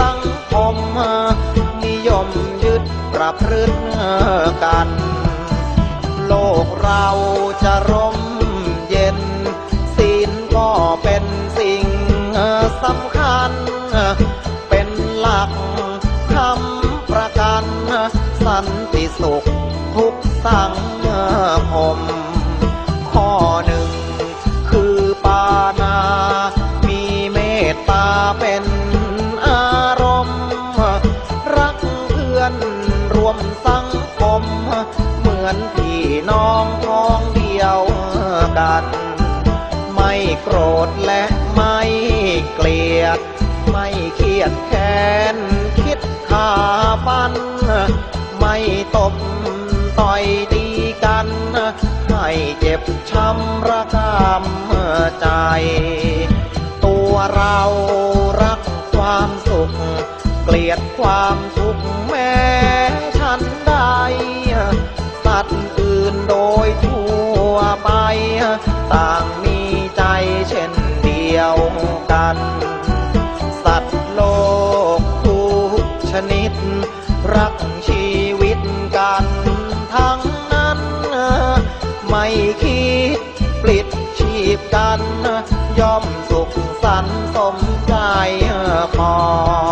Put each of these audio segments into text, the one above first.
สังคม นิยมยึดประพฤติกัน โลกเราจะร่มเย็น ศีลก็เป็นสิ่งสำคัญ เป็นหลักคำประกัน สันติสุขทุกสังคมข้อน รธและไม่เกลียด ไม่เครียดแค้นคิดขาปัน ไม่ตบต่อยตีกัน ให้เจ็บช้ำระกำใจ ตัวเรารักความสุข เกลียดความทุกข์แม้ฉันใดสัตว์อื่นโดยทั่วไปต่าง กันย่อมสุขสันต์สมใจพอ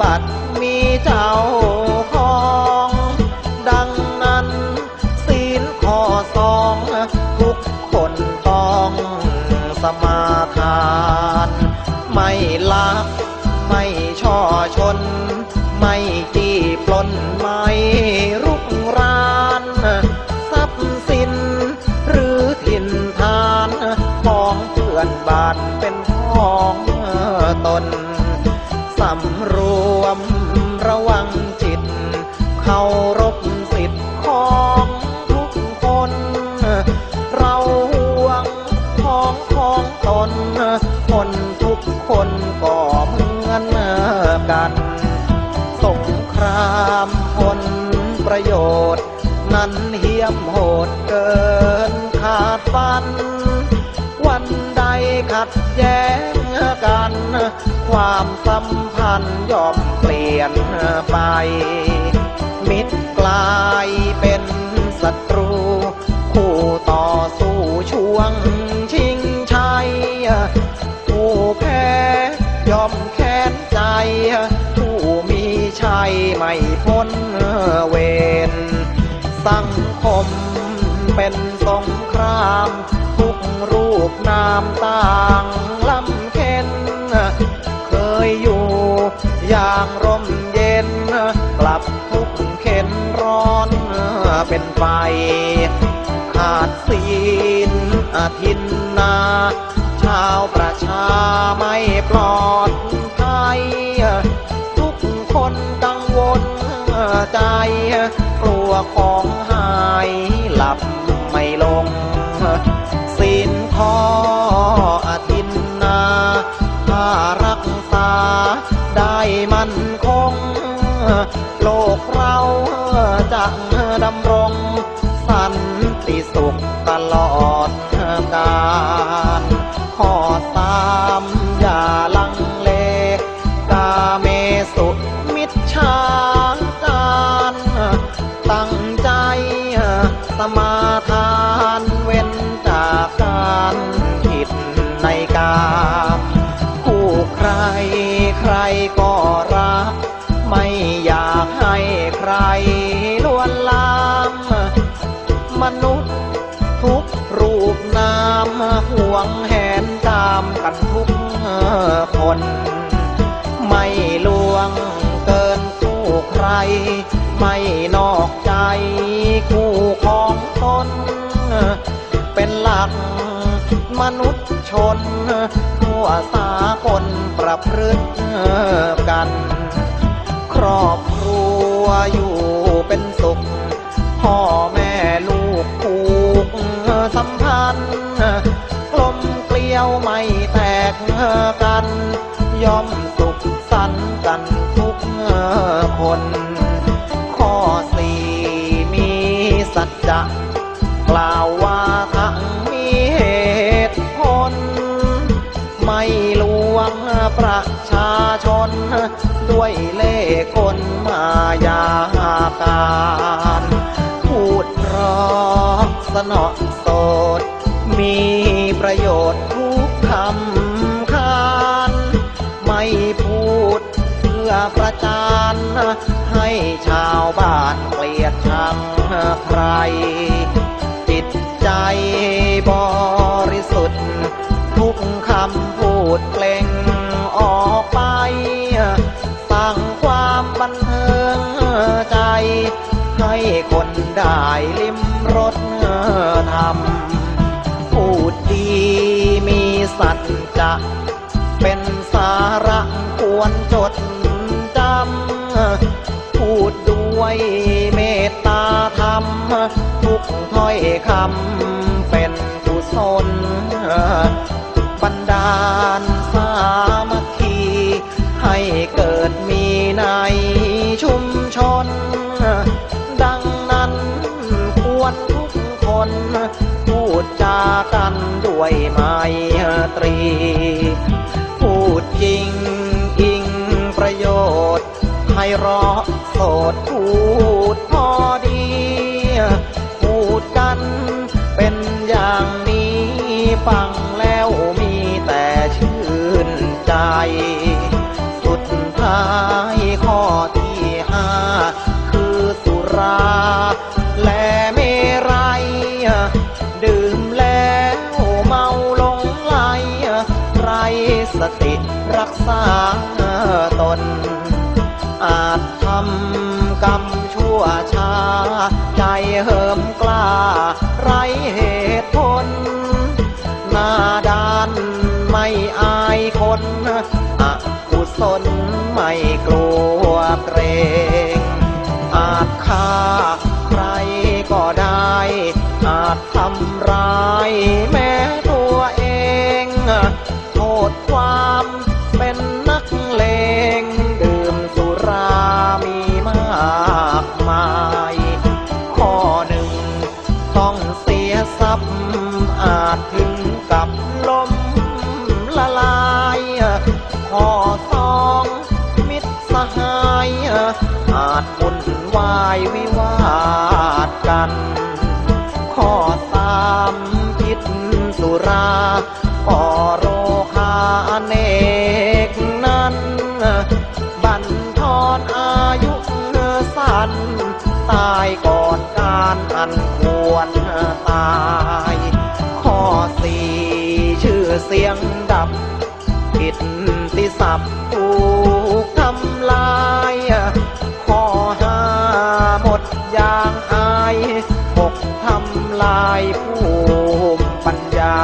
บัติมีเจ้าขอ กัน สงครามผลประโยชน์ นั้นเหี้ยมโหดเกินขาดฟัน วันใดขัดแย้งกัน ความสัมพันธ์ย่อมเปลี่ยนไป มิตรกลายเป็นศัตรู คู่ต่อสู้ช่วง สังคมเป็นสงคราม ทุกรูปนามต่างลำเค็นเคยอยู่อย่างร่มเย็น กลับทุกเข็นร้อนเป็นไฟขาดศีลอาทินนา ชาวประชาไม่ปลอดภัยทุกคนกังวลใจ ไม่นอกใจคู่ของตน เป็นหลักมนุษย์ชน ทั่วสากลประพฤติกัน ครอบครัวอยู่เป็นสุข พ่อแม่ลูกผูกสัมพันธ์กลมเกลียวไม่แตกกัน ย่อมสุขสันต์กันทุกคน สัจจะกล่าวว่าทั้งมีเหตุผล ไม่ลวงประชาชน ด้วยเล่กลมายาการพูดราสนอสด มีประโยชน์ทุกคำคานไม่พูดเพื่อประจานให้ชาวบ้านเกลียดชัง ใคร จิตใจบริสุทธิ์ ทุกคำพูดเปล่งออกไป สร้างความบันเทิงใจ ให้คนได้ลิ้มรสธรรม พูดดีมีสัจจะเป็นสาระควรจดจำพูดด้วยเมตตา ธรรมทุกถ้อยคำเป็นกุศลบันดาลสามัคคี ให้เกิดมีในชุมชน ดังนั้นควรทุกคนพูดจากันด้วยไมตรี พูดจริงอิงประโยชน์ให้รอโสดพูดพอดี พูดกัน เป็นอย่างนี้ฟังแล้วมีแต่ชื่นใจ สุดท้ายข้อที่ห้าคือสุรา และเมรัยดื่มแล้วเมาลงไหลไรสติรักษา อาจถึงกับลมละลายขอสองมิตรสหายอาจบุญวายวิวาทกันข้อสามพิษสุราก่อโรคาเนกนั้น บันทอนอายุสั้นตายก่อนการอันควรายผู้ปัญญา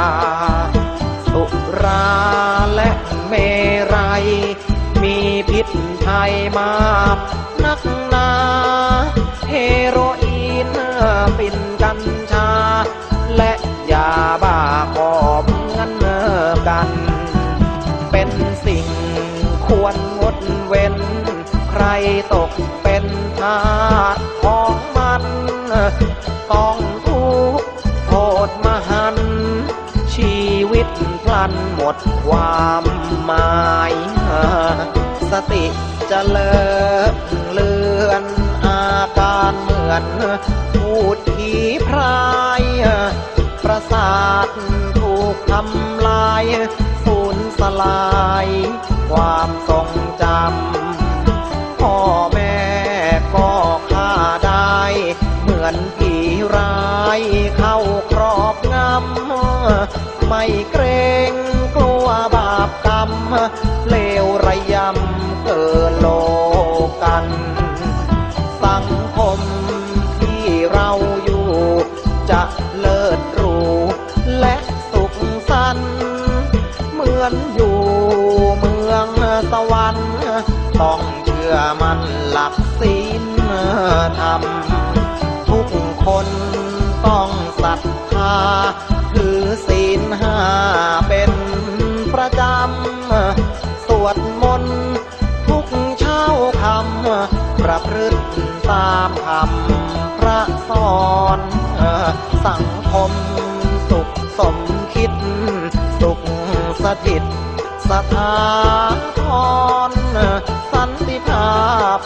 สุราและเมรัย มีพิษภัยมากนักหนา เฮโรอีนปิ่นกัญชา และยาบ้าก็เหมือนกัน เป็นสิ่งควรงดเว้น ใครตกเป็นทาสของมันต้อง ษมหัน ชีวิตพลันหมดความหมาย สติจะเลิกเลือนอาการเหมือนพูดผีพราย ย่ำเกินโลกัน สังคมที่เราอยู่ จะเลิศรูและสุขสันเหมือนอยู่เมืองสวรรค์ต้องเชื่อมันหลักศีลธรรม ทุกคนต้องศรัทธาคือศีลห้าเป็น มคำพระสอนสังคมสุขสมคิด สุขสถิตสถาพรสันติภาพ